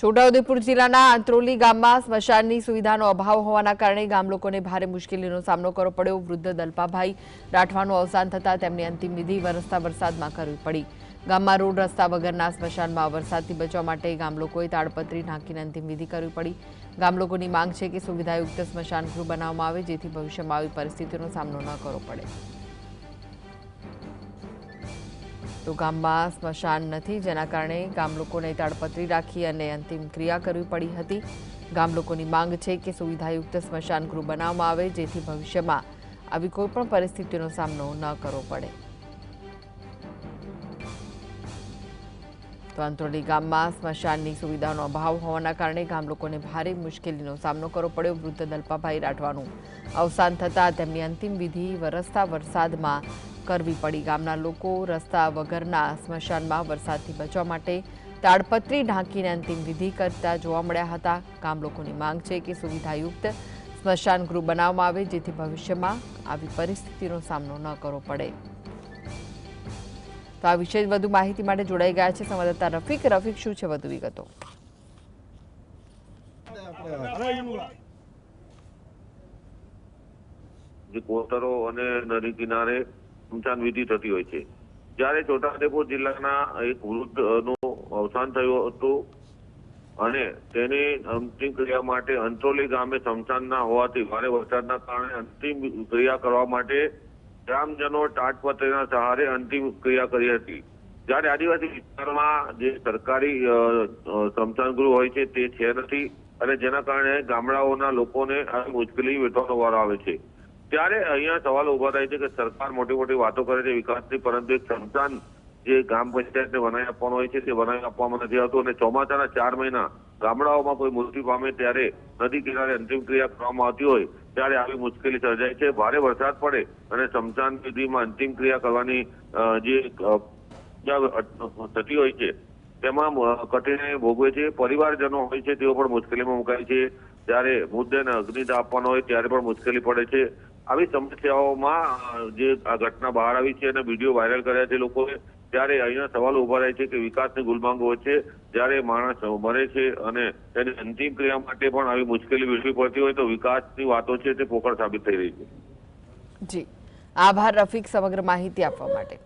છોટાઉદેપુર જિલ્લાના આંત્રોલી ગામમાં સ્મશાનની સુવિધાનો અભાવ હોવાના કારણે ગામ લોકોને ભારે મુશ્કેલીનો સામનો કરવો પડ્યો. વૃદ્ધ દલપાભાઈ રાઠવાનું અવસાન થતાં તેમની અંતિમ વિધિ વરસતા વરસાદમાં કરવી પડી. ગામમાં રોડ રસ્તા વગરના સ્મશાનમાં વરસાદથી બચવા માટે ગામ લોકોએ તાડપત્રી ઢાંકીને અંતિમ વિધિ કરવી પડી. ગામ લોકોની માંગ છે કે સુવિધાયુક્ત સ્મશાન ગૃહ બનાવવામાં આવે, જેથી ભવિષ્યમાં આવી પરિસ્થિતિનો સામનો ન કરવો પડે. તો ગામમાં સ્મશાન નથી, જેના કારણે ગામ તાડપત્રી રાખી અને અંતિમ ક્રિયા કરવી પડી હતી. ગામ માંગ છે કે સુવિધાયુક્ત સ્મશાન ગૃહ બનાવવામાં આવે, જેથી ભવિષ્યમાં આવી કોઈપણ પરિસ્થિતિનો સામનો ન કરવો પડે. તો અંત્રોલી ગામમાં સ્મશાનની સુવિધાનો અભાવ હોવાના કારણે ગામ લોકોને ભારે મુશ્કેલીનો સામનો કરવો પડ્યો. વૃદ્ધ દલપાભાઈ રાઠવાનું અવસાન થતાં તેમની અંતિમ વિધિ વરસતા વરસાદમાં કરવી પડી. ગામના લોકો રસ્તા વગરના સ્મશાનમાં વરસાદથી બચવા માટે તાડપત્રી ઢાંકીને અંતિમ વિધિ કરતા જોવા મળ્યા હતા. ગામ લોકોની માંગ છે કે સુવિધાયુક્ત સ્મશાન ગૃહ બનાવવામાં આવે, જેથી ભવિષ્યમાં આવી પરિસ્થિતિનો સામનો ન કરવો પડે. તો આ વિશે વધુ માહિતી માટે જોડાઈ ગયા છે સંવાદદાતા રફીક. રફીક, શું છે વધુ વિગતો? જે અને નદી કિનારે સ્મશાન વિધિ થતી હોય છે. જ્યારે છોટાઉદેપુર જિલ્લાના એક વૃદ્ધનું અવસાન થયું હતું અને તેની અંતિમ ક્રિયા માટે અંત્રોલી ગામે સ્મશાનના હોવાથી ભારે વરસાદના કારણે અંતિમ ક્રિયા કરવા માટે ગ્રામજનો તાટપત્રીના સહારે અંતિમ ક્રિયા કરી હતી. જ્યારે આદિવાસી વિસ્તારમાં જે સરકારી સ્મશાન ગૃહ હોય છે તે છે નથી અને જેના કારણે ગામડાઓના લોકોને આ મુશ્કેલી વેઠવાનો વારો આવે છે. ત્યારે અહીંયા સવાલ ઊભા થાય છે કે સરકાર મોટી મોટી વાતો કરે છે વિકાસની, પરંતુ એક સંતાન જે ગ્રામ પંચાયતને બનાવી આપવાનું હોય છે તે બનાવી આપવામાં નથી આવતું અને ચોમાસાના ચાર મહિના ગામડાઓમાં કોઈ મૃત્યુ પામે ત્યારે નદી કિનારે અંતિમ ક્રિયા કરવામાં આવતી હોય ત્યારે આવી મુશ્કેલી સર્જાય છે. ભારે વરસાદ પડે અને સમશાન વિધિમાં અંતિમ ક્રિયા કરવાની જે થતી હોય છે તેમાં કઠિનાઈ ભોગવે છે. પરિવારજનો હોય છે તેઓ પણ મુશ્કેલીમાં મુકાય છે. ત્યારે મૃતદેહને અગ્નિદા આપવાનો હોય ત્યારે પણ મુશ્કેલી પડે છે. આવી સમસ્યાઓમાં જે આ ઘટના બહાર આવી છે અને વીડિયો વાયરલ કર્યા છે લોકોએ, ત્યારે અહીંયા સવાલ ઊભા રહે છે કે વિકાસની ગુલમાંગ વચ્ચે જ્યારે માણસ મરે છે અને તેની અંતિમ ક્રિયા માટે પણ આવી મુશ્કેલી વેઠવી પડતી હોય તો વિકાસની વાતો છે તે પોકળ સાબિત થઈ રહી છે. જી. આભાર રફીક સમગ્ર માહિતી આપવા માટે.